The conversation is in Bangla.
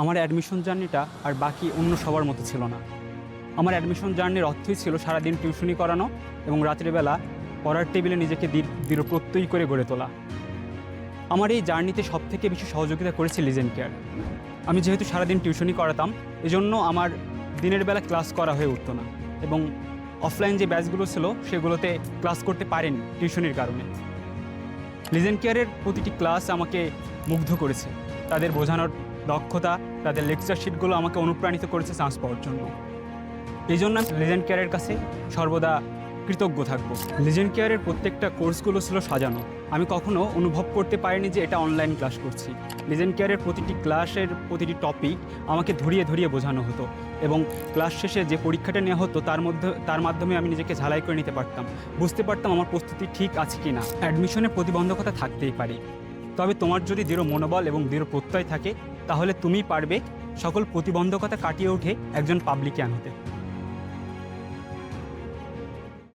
আমার অ্যাডমিশন জার্নিটা আর বাকি অন্য সবার মতো ছিল না। আমার অ্যাডমিশন জার্নির অর্থই ছিল সারাদিন টিউশনি করানো এবং রাত্রিবেলা পড়ার টেবিলে নিজেকে দৃঢ় প্রত্যয়ী করে গড়ে তোলা। আমার এই জার্নিতে সবথেকে বেশি সহযোগিতা করেছে লিজেন কেয়ার আমি যেহেতু সারাদিন টিউশনি করাতাম, এজন্য আমার দিনের বেলা ক্লাস করা হয়ে উঠতো না এবং অফলাইন যে ব্যাচগুলো ছিল সেগুলোতে ক্লাস করতে পারেনি টিউশনির কারণে। লিজেন কেয়ারের প্রতিটি ক্লাস আমাকে মুগ্ধ করেছে। তাদের বোঝানোর দক্ষতা, তাদের লেকচার শিটগুলো আমাকে অনুপ্রাণিত করেছে চান্স পাওয়ার জন্য। এই জন্য আমি লিজেন্ড কেয়ারের কাছে সর্বদা কৃতজ্ঞ থাকব। লিজেন্ড কেয়ারের প্রত্যেকটা কোর্সগুলো ছিল সাজানো। আমি কখনো অনুভব করতে পারিনি যে এটা অনলাইন ক্লাস করছি। লিজেন্ড কেয়ারের প্রতিটি ক্লাসের প্রতিটি টপিক আমাকে ধরিয়ে ধরিয়ে বোঝানো হতো এবং ক্লাস শেষে যে পরীক্ষাটা নেওয়া হতো তার মধ্যে, তার মাধ্যমে আমি নিজেকে ঝালাই করে নিতে পারতাম। বুঝতে পারতাম আমার প্রস্তুতি ঠিক আছে কি না অ্যাডমিশনে প্রতিবন্ধকতা থাকতেই পারে। তবে তোমার যদি দৃঢ় মনোবল এবং দৃঢ় প্রত্যয় থাকে, তাহলে তুমি পারবে সকল প্রতিবন্ধকতা কাটিয়ে উঠে একজন পাবলিকিয়ান হতে